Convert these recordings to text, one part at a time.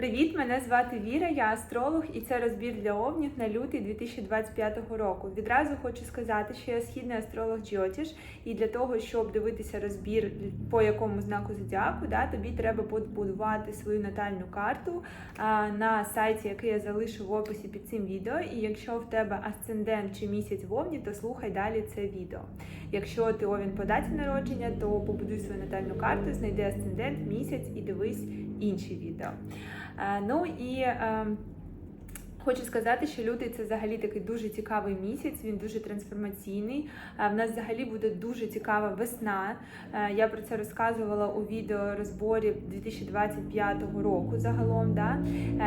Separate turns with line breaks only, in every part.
Привіт, мене звати Віра, я астролог, і це розбір для овнів на лютий 2025 року. Відразу хочу сказати, що я східний астролог Джіотіш, і для того, щоб дивитися розбір по якому знаку зодіаку, да, тобі треба побудувати свою натальну карту а, на сайті, який я залишу в описі під цим відео. І якщо в тебе асцендент чи місяць в овні, то слухай далі це відео. Якщо ти овін по даті народження, то побудуй свою натальну карту, знайди асцендент, місяць і дивись інші відео. Е, Ну і е, хочу сказати, що лютий це взагалі такий дуже цікавий місяць, він дуже трансформаційний. Е, В нас взагалі буде дуже цікава весна. Я про це розказувала у відео розборі 2025 року загалом. Да?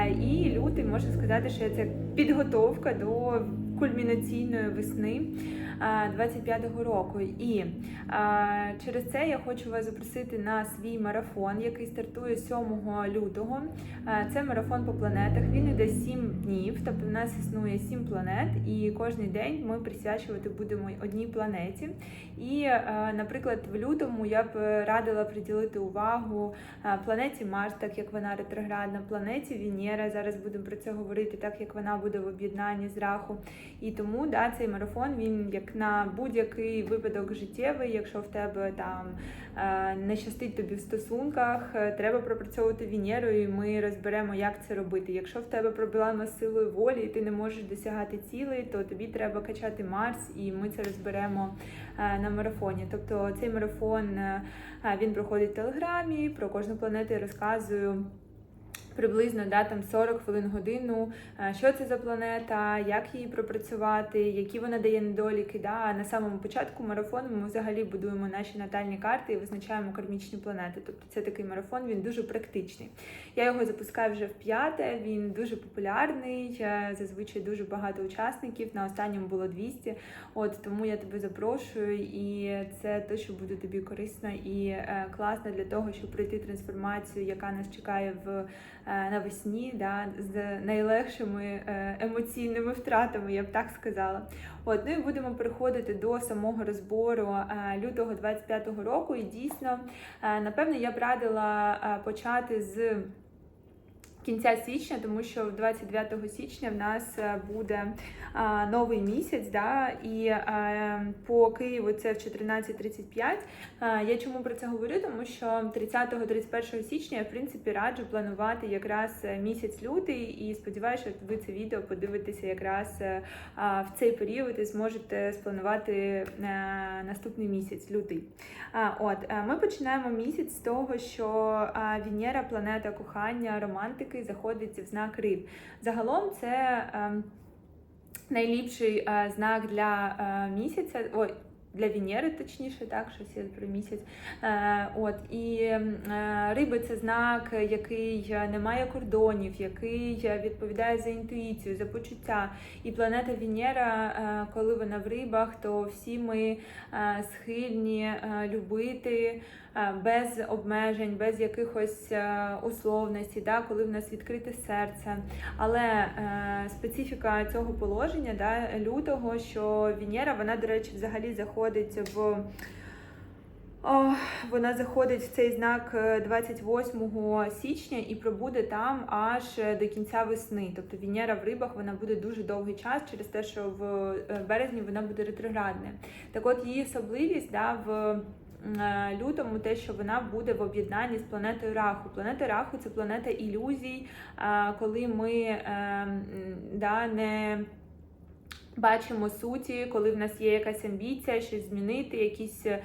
І лютий можна сказати, що це підготовка до кульмінаційної весни. 25-го року. І через це я хочу вас запросити на свій марафон, який стартує 7 лютого. Це марафон по планетах. Він іде 7 днів, тобто в нас існує 7 планет, і кожен день ми присвячувати будемо одній планеті. І, наприклад, в лютому я б радила приділити увагу планеті Марс, так як вона ретроградна, планеті Венера. Зараз будемо про це говорити, так як вона буде в об'єднанні з раху. І тому да, цей марафон він як на будь-який випадок життєвий, якщо в тебе там е, не щастить тобі в стосунках, е, треба пропрацьовувати Венеру, і ми розберемо, як це робити. Якщо в тебе проблема з силою волі, і ти не можеш досягати цілей, то тобі треба качати Марс, і ми це розберемо е, на марафоні. Тобто цей марафон він проходить в телеграмі. Про кожну планету я розказую. Приблизно да, там 40 хвилин годину, е, що це за планета, як її пропрацювати, які вона дає недоліки. Да. На самому початку марафону ми взагалі будуємо наші натальні карти і визначаємо кармічні планети. Тобто це такий марафон, він дуже практичний. Я його запускаю вже в п'яте, він дуже популярний, е, зазвичай дуже багато учасників. На останньому було 200. От тому я тебе запрошую, і це те, що буде тобі корисно і е, класно для того, щоб пройти трансформацію, яка нас чекає в навесні, да, з найлегшими е, емоційними втратами, я б так сказала. От, ну і будемо переходити до самого розбору е, лютого 25-го року. І дійсно, напевно, я б радила почати з. Кінця січня, тому що 29 січня в нас буде а, новий місяць, да, і а, по Києву це в 14.35. А, я чому про це говорю? Тому що 30-31 січня я в принципі раджу планувати якраз місяць лютий, і сподіваюся, що ви це відео подивитеся якраз а, в цей період і зможете спланувати а, наступний місяць лютий. А, от ми починаємо місяць з того, що а, Венера, планета кохання, романтики заходить в знак риб. Загалом це е, найліпший е, знак для е, місяця. Ой, для Венери, точніше, так, щось я про місяць. Е, от, І е, риби це знак, який не має кордонів, який відповідає за інтуїцію, за почуття. І планета Венера, е, коли вона в рибах, то всі ми е, схильні е, любити. Е, без обмежень, без якихось е, условностей, да, коли в нас відкрите серце. Але е, специфіка цього положення да, лютого, що Венера, вона, до речі, взагалі заходить в. О, вона заходить в цей знак 28 січня і пробуде там аж до кінця весни. Тобто Венера в рибах вона буде дуже довгий час через те, що в березні вона буде ретроградна. Так от її особливість да, в лютому те, що вона буде в об'єднанні з планетою Раху. Планета Раху це планета ілюзій, коли ми да, не Бачимо суті, коли в нас є якась амбіція, щось змінити, якісь е,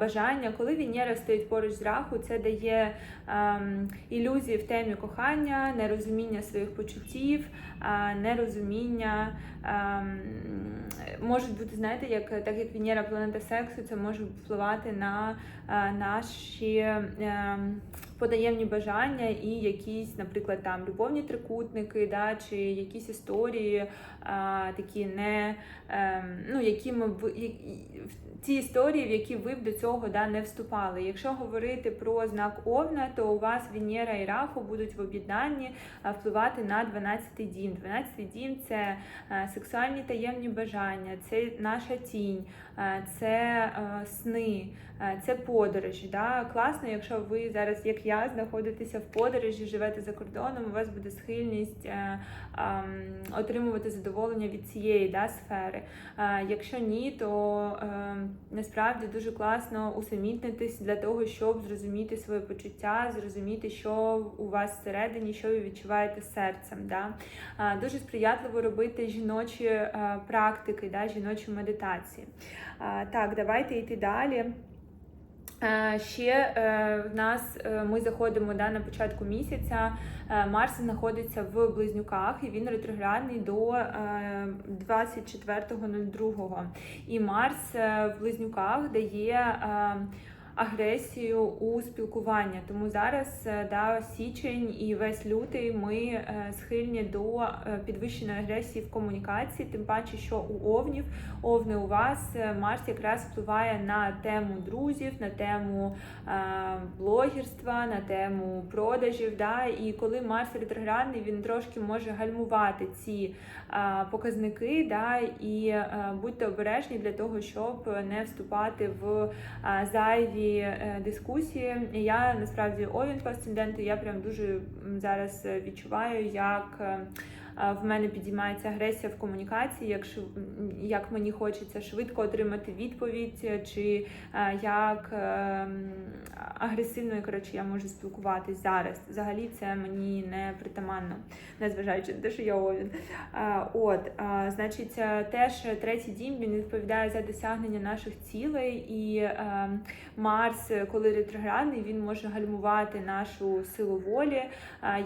бажання. Коли Венера стоїть поруч з раху, це дає ем, ілюзії в темі кохання, нерозуміння своїх почуттів, е, нерозуміння. Ем, можуть бути, знаєте, як так як Венера планета сексу, це може впливати на е, наші. Е, Потаємні бажання і якісь, наприклад, там любовні трикутники, да, чи якісь історії а, такі не а, ну, які ми ті історії, в які ви б до цього да, не вступали. Якщо говорити про знак Овна, то у вас Венера і Раху будуть в об'єднанні впливати на 12-й дім. 12-й дім це сексуальні таємні бажання, це наша тінь, це сни, Е, Це подорожі. Да? Класно, якщо ви зараз, як я, знаходитеся в подорожі, живете за кордоном, у вас буде схильність е, ем, отримувати задоволення від цієї да, сфери. Е, Якщо ні, то е, насправді дуже класно усамітнитись для того, щоб зрозуміти своє почуття, зрозуміти, що у вас всередині, що ви відчуваєте серцем. Да? Е, Дуже сприятливо робити жіночі е, практики, да, жіночі медитації. Е, Так, давайте йти далі. Е, Ще е, в нас е, ми заходимо да, на початку місяця. Марс знаходиться в близнюках і він ретроградний до е, 24.02. І Марс в близнюках дає агресію у спілкування. Тому зараз е, да, січень і весь лютий ми е, схильні до е, підвищеної агресії в комунікації, тим паче, що у овнів, овни у вас Марс якраз впливає на тему друзів, на тему блогерства, на тему продажів. Да? І коли Марс ретроградний, він трошки може гальмувати ці показники, да? і будьте обережні для того, щоб не вступати в зайві е, дискусії. Я насправді овін по я прям дуже зараз е, відчуваю, як. В мене підіймається агресія в комунікації, як як мені хочеться швидко отримати відповідь, чи е, як е, агресивно коротше, я можу спілкуватись зараз. Взагалі це мені не притаманно, незважаючи на те, що я овін. От, значить, е, теж третій дім він відповідає за досягнення наших цілей, і Марс, коли ретроградний, він може гальмувати нашу силу волі.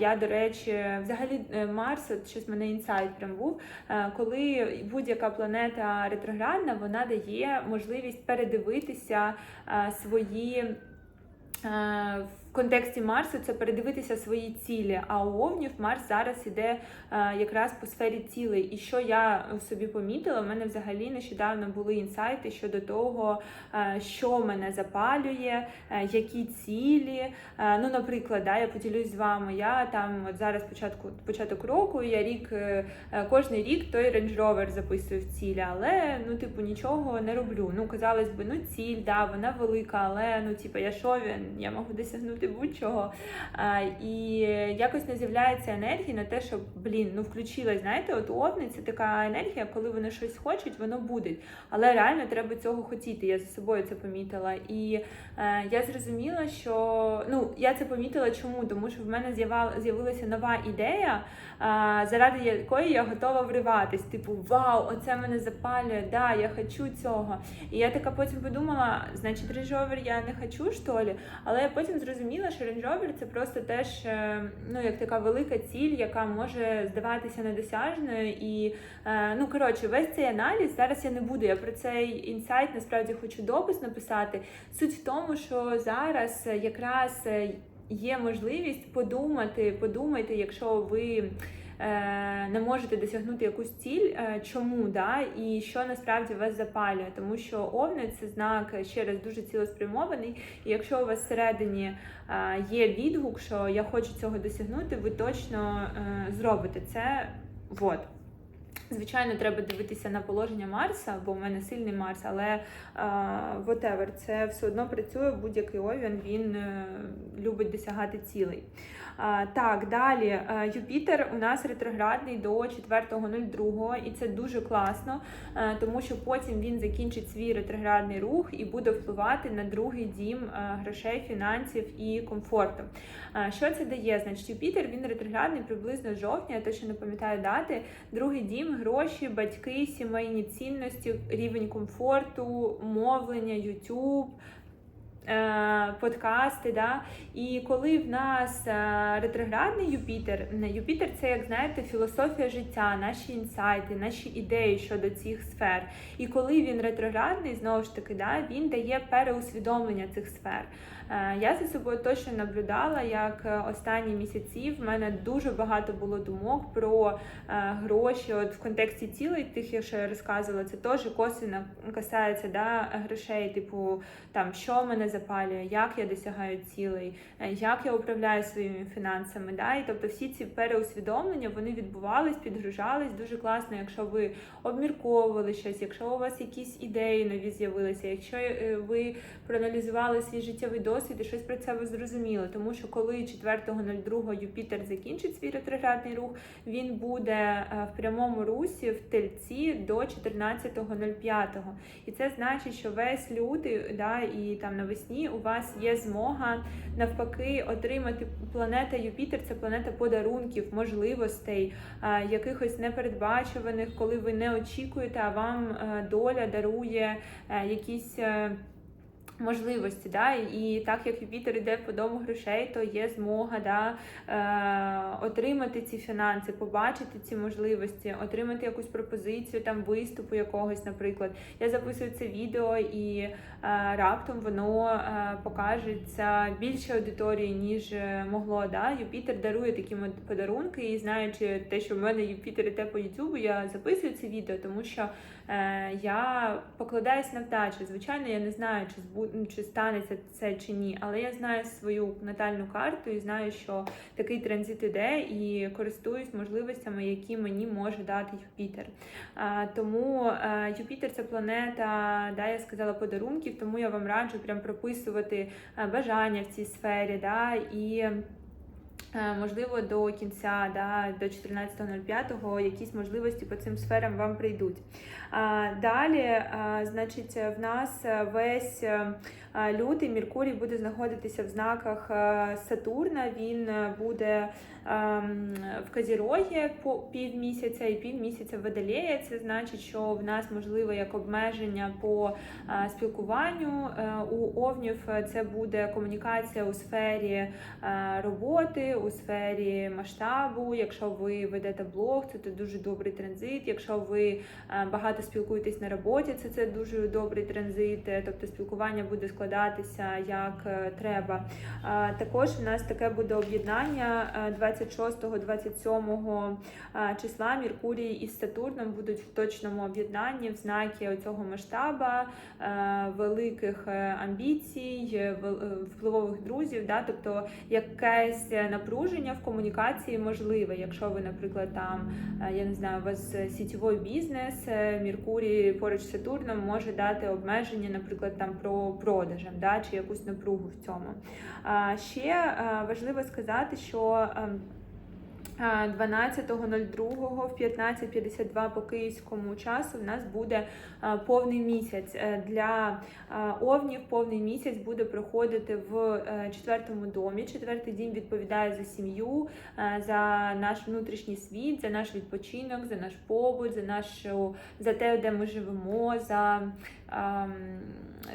Я, до речі, взагалі Марс, от щось в мене інсайт прям був. е, Коли будь-яка планета ретроградна, вона дає можливість передивитися е, свої. Контексті Марсу це передивитися свої цілі. А у Овнів Марс зараз іде е, якраз по сфері цілей. І що я собі помітила, в мене взагалі нещодавно були інсайти щодо того, е, що мене запалює, е, які цілі. Ну, наприклад, да, я поділюсь з вами. Я там от зараз початку початок року. Я рік кожний рік той Range Rover записую в цілі, але ну, типу, нічого не роблю. Ну, казалось би, ну ціль, да, вона велика, але ну, типу, я що він, я можу досягнути А, і якось не з'являється енергії на те, щоб блін, ну включилась. Знаєте, от у овни це така енергія, коли вони щось хочуть, воно буде. Але реально треба цього хотіти. Я за собою це помітила. І е, я зрозуміла, що ну я це помітила чому? Тому що в мене з'явилася нова ідея, заради якої я готова вриватись. Типу, вау, оце мене запалює, да, я хочу цього. І я така потім подумала, значить, Rover я не хочу, що ли? Але я потім зрозуміла, що Range Rover це просто теж е, ну, як така велика ціль, яка може здаватися недосяжною. І е, ну коротше, весь цей аналіз зараз я не буду. Я про цей інсайт насправді хочу допис написати. Суть в тому, що зараз якраз е, є можливість подумати, подумайте, якщо ви. Е, Не можете досягнути якусь ціль, е, чому да, і що насправді вас запалює, тому що овни це знак ще раз дуже цілеспрямований. І якщо у вас всередині е, є відгук, що я хочу цього досягнути, ви точно зробите це. Вот. Звичайно, треба дивитися на положення Марса, бо в мене сильний Марс, але е, whatever, це все одно працює. Будь-який овін він е, любить досягати цілей. Так, далі е, Юпітер у нас ретроградний до 4.02, і це дуже класно, е, тому що потім він закінчить свій ретроградний рух і буде впливати на другий дім грошей, фінансів і комфорту. Е, Що це дає? Значить, Юпітер він ретроградний приблизно жовтня, я точно не пам'ятаю дати. Другий дім, гроші, батьки, сімейні цінності, рівень комфорту, мовлення, YouTube. е, Подкасти, да, і коли в нас е, ретроградний Юпітер, Юпітер це, як знаєте, філософія життя, наші інсайти, наші ідеї щодо цих сфер. І коли він ретроградний, знову ж таки, да, він дає переусвідомлення цих сфер. Е, Я за собою точно наблюдала, як е, останні місяці в мене дуже багато було думок про е, гроші. От в контексті цілей тих, що я розказувала, це теж косвенно касається да, грошей, типу там що мене запалює, як я досягаю цілей, як я управляю своїми фінансами. Да? І тобто всі ці переусвідомлення вони відбувались, підгружались дуже класно, якщо ви обмірковували щось, якщо у вас якісь ідеї нові з'явилися, якщо ви проаналізували свій життєвий досвід і щось про це ви зрозуміли. Тому що коли 4.02 Юпітер закінчить свій ретроградний рух, він буде е, в прямому русі в тельці до 14.05. І це значить, що весь лютий да, і там навесні у вас є змога навпаки отримати планета Юпітер це планета подарунків, можливостей, е, якихось непередбачуваних, коли ви не очікуєте, а вам е, доля дарує якісь. Можливості, да, і так як Юпітер йде по дому грошей, то є змога да, е, отримати ці фінанси, побачити ці можливості, отримати якусь пропозицію там виступу якогось, наприклад. Я записую це відео і е, раптом воно е, покажеться більше аудиторії, ніж е, могло. Да? Юпітер дарує такі подарунки, і знаючи те, що в мене Юпітер іде по Ютубу, я записую це відео, тому що я покладаюсь на вдачу. Звичайно, я не знаю, чи збу... ну, чи станеться це чи ні, але я знаю свою натальну карту і знаю, що такий транзит іде, і користуюсь можливостями, які мені може дати Юпітер. Тому е, Юпітер це планета, да, я сказала, подарунків, тому я вам раджу прям прописувати е, бажання в цій сфері. Да, і Е, Можливо, до кінця, да, до 14.05 якісь можливості по цим сферам вам прийдуть. Далі, значить, в нас весь е, лютий Меркурій буде знаходитися в знаках е, Сатурна. Він е, буде ем, в Казірогі по півмісяця і півмісяця в Водолеї. Це значить, що в нас можливо як обмеження по е, спілкуванню. У овнів це буде комунікація у сфері роботи, у сфері масштабу. Якщо ви ведете блог, це, дуже добрий транзит. Якщо ви багато спілкуєтесь на роботі, це, це дуже добрий транзит. Тобто спілкування буде складатися як е, треба. Е, Також у нас таке буде об'єднання е, 26-27 е, числа. Меркурій із Сатурном будуть в точному об'єднанні в знакі цього масштаба, е, великих е, амбіцій, е, е, впливових друзів. Да? Тобто якесь напруження в комунікації можливе, якщо ви, наприклад, там е, я не знаю, у вас е, сітєвий бізнес, е, Меркурій поруч з Сатурном може дати обмеження, наприклад, там про продажам, да, чи якусь напругу в цьому. Ще е, важливо сказати, що ем, 12.02 в 15.52 по київському часу в нас буде повний місяць. Е, Для овнів повний місяць буде проходити в е, четвертому домі. Четвертий дім відповідає за сім'ю, е, за наш внутрішній світ, за наш відпочинок, за наш побут, за нашу за те, де ми живемо, за ем,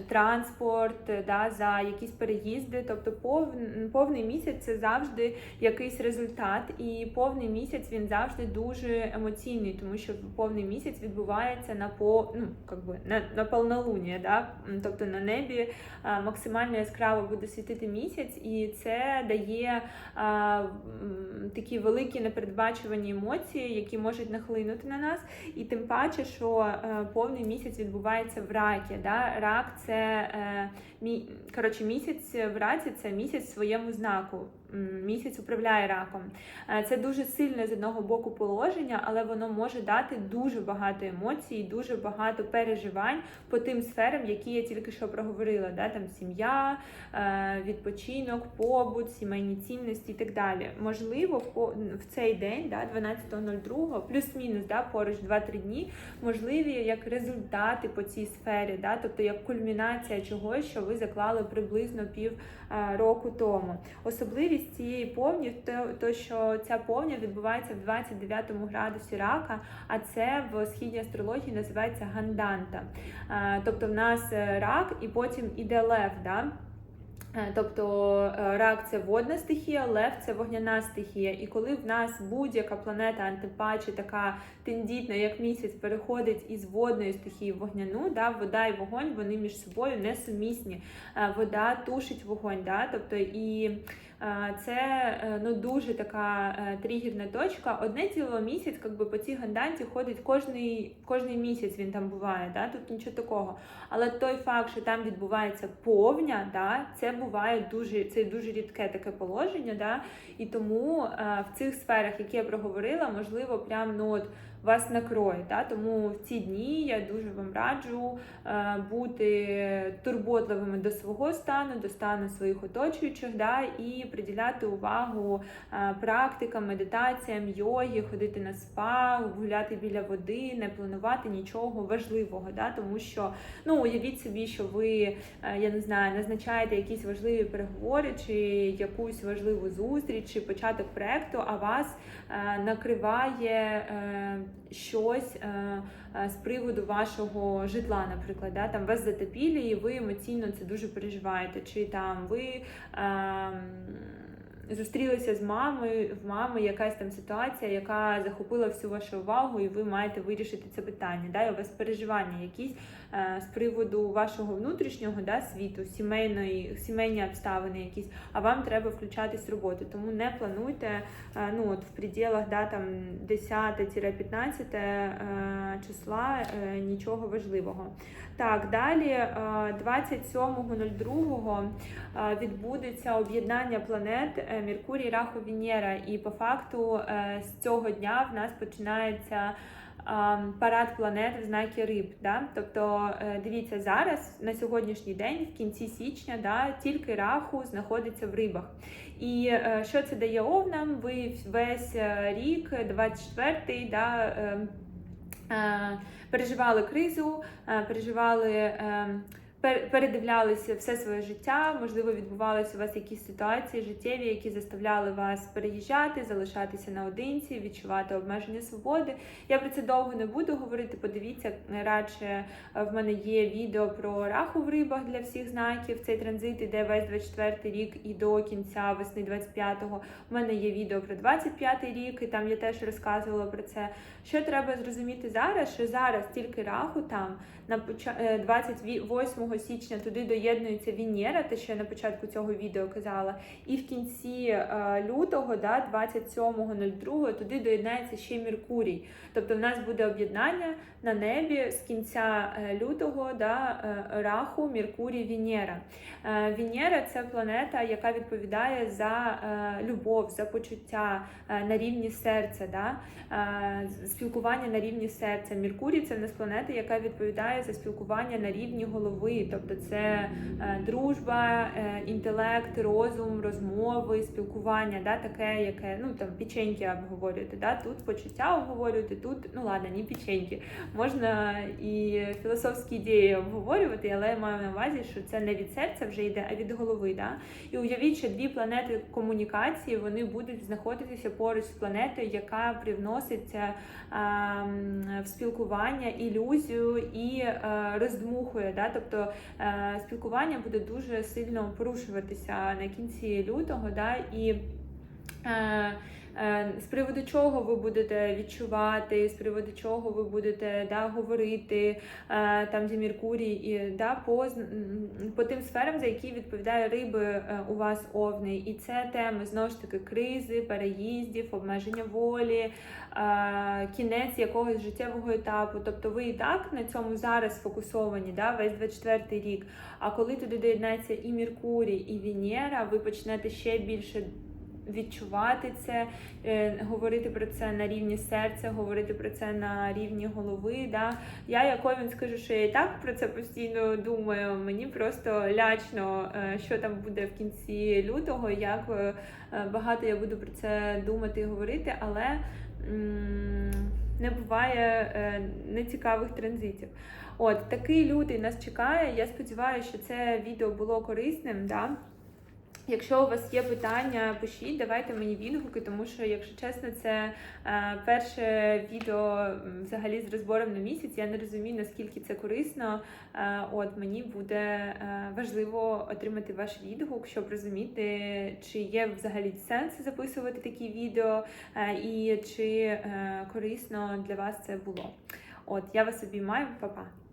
транспорт, да, за якісь переїзди. Тобто пов- повний місяць це завжди якийсь результат, і повний місяць він завжди дуже емоційний, тому що повний місяць відбувається на по ну как на, на повнолуння, да? Тобто на небі максимально яскраво буде світити місяць, і це дає а, такі великі непередбачувані емоції, які можуть нахлинути на нас. І тим паче, що е, повний місяць відбувається в ракі. Да? Рак це е, коротше, місяць в раці це місяць в своєму знаку. Місяць управляє раком. Е, Це дуже сильне з одного боку положення, але воно може дати дуже багато емоцій, дуже багато переживань по тим сферам, які я тільки що проговорила. Да? Там сім'я, е, відпочинок, побут, сімейні цінності і так далі. Можливо, в цей день, да, 12.02, плюс-мінус, да, поруч 2-3 дні, можливі як результати по цій сфері, да, тобто як кульмінація чогось, що ви заклали приблизно пів е, року тому. Особливість цієї повні то, що ця повня відбувається в 29 градусі рака, а це в східній астрології називається ганданта. Тобто в нас е, рак і потім іде лев. Да? Е, Тобто е, рак це водна стихія, лев це вогняна стихія. І коли в нас будь-яка планета антипачі, така тендітна, як місяць, переходить із водної стихії в вогняну, да, вода і вогонь вони між собою несумісні. Вода тушить вогонь. Да? Тобто і Це е, ну дуже така е, тригерна точка. Одне ціло місяць, якби по цій ганданці ходить кожний, кожний місяць. Він там буває. Да? Тут нічого такого. Але той факт, що там відбувається повня, да, це буває дуже це дуже рідке таке положення. Да? І тому е, в цих сферах, які я проговорила, можливо, прям ну от вас накроє. Да? Тому в ці дні я дуже вам раджу е, бути турботливими до свого стану, до стану своїх оточуючих, да? і приділяти увагу е, практикам, медитаціям, йогі, ходити на спа, гуляти біля води, не планувати нічого важливого. Да? Тому що ну уявіть собі, що ви е, я не знаю, назначаєте якісь важливі переговори чи якусь важливу зустріч, чи початок проекту, а вас накриває щось е, е, з приводу вашого житла, наприклад, да? там вас затопілі, і ви емоційно це дуже переживаєте, чи там ви. Е, Зустрілися з мамою, в мами якась там ситуація, яка захопила всю вашу увагу, і ви маєте вирішити це питання. Да? І у вас переживання якісь з приводу вашого внутрішнього да, світу, сімейної, сімейні обставини якісь, а вам треба включатись в роботу. Тому не плануйте е, ну, от в пределах да, там 10-15 е, числа е, нічого важливого. Так, далі е, 27.02 е, відбудеться об'єднання планет е, Меркурій, Раху, Венера. І по факту е, з цього дня в нас починається. А, Парад планет в знакі риб, да? тобто е, дивіться зараз на сьогоднішній день, в кінці січня, да, тільки раху знаходиться в рибах. І е, що це дає овнам? Ви весь е, рік, 24-й, да, е, е, переживали кризу, переживали. Передивлялися все своє життя, можливо, відбувалися у вас якісь ситуації життєві, які заставляли вас переїжджати, залишатися наодинці, відчувати обмеження свободи. Я про це довго не буду говорити. Подивіться, радше е, в мене є відео про раху в рибах для всіх знаків. Цей транзит іде весь 24 рік і до кінця весни 25-го. У мене є відео про 25-й рік, і там я теж розказувала про це. Що треба зрозуміти зараз? Що зараз тільки раху там на поча- е, 28 січня туди доєднується Венера, те, що я на початку цього відео казала, і в кінці е, лютого, да, 27.02, туди доєднається ще Меркурій. Тобто в нас буде об'єднання на небі з кінця е, лютого, да, раху, Меркурій, Венера. Венера це планета, яка відповідає за любов, за почуття на рівні серця, да? спілкування на рівні серця. Меркурій це в нас планета, яка відповідає за спілкування на рівні голови, тобто це е, дружба, е, інтелект, розум, розмови, спілкування, да? таке, яке ну там печеньки обговорюєте. Да? Тут почуття обговорюєте, тут ну ладно, не печеньки. Можна і філософські ідеї обговорювати, але я маю на увазі, що це не від серця вже йде, а від голови. Да? І уявіть, що дві планети комунікації вони будуть знаходитися поруч з планетою, яка привносить е, в спілкування ілюзію і роздмухує. Да? Тобто е, спілкування буде дуже сильно порушуватися на кінці лютого. Да? І е, Е, з приводу чого ви будете відчувати, з приводу чого ви будете да, говорити, е, там де Меркурій, і да, по, по тим сферам, за які відповідає риби е, у вас овни. І це теми знову ж таки кризи, переїздів, обмеження волі, е, кінець якогось життєвого етапу. Тобто ви і так на цьому зараз сфокусовані, да, весь 24 рік. А коли туди доєднається і Меркурій, і Венера, ви почнете ще більше відчувати це, е, говорити про це на рівні серця, говорити про це на рівні голови. Да? Я як Овен скажу, що я і так про це постійно думаю. Мені просто лячно, е, що там буде в кінці лютого, як е, багато я буду про це думати і говорити, але не буває нецікавих транзитів. От такий лютий нас чекає. Я сподіваюся, що це відео було корисним. Да? Якщо у вас є питання, пишіть, давайте мені відгуки, тому що, якщо чесно, це е, перше відео взагалі з розбором на місяць. Я не розумію, наскільки це корисно. Е, от мені буде е, важливо отримати ваш відгук, щоб розуміти, чи є взагалі сенс записувати такі відео, е, і чи е, корисно для вас це було. От я вас обіймаю, па-па.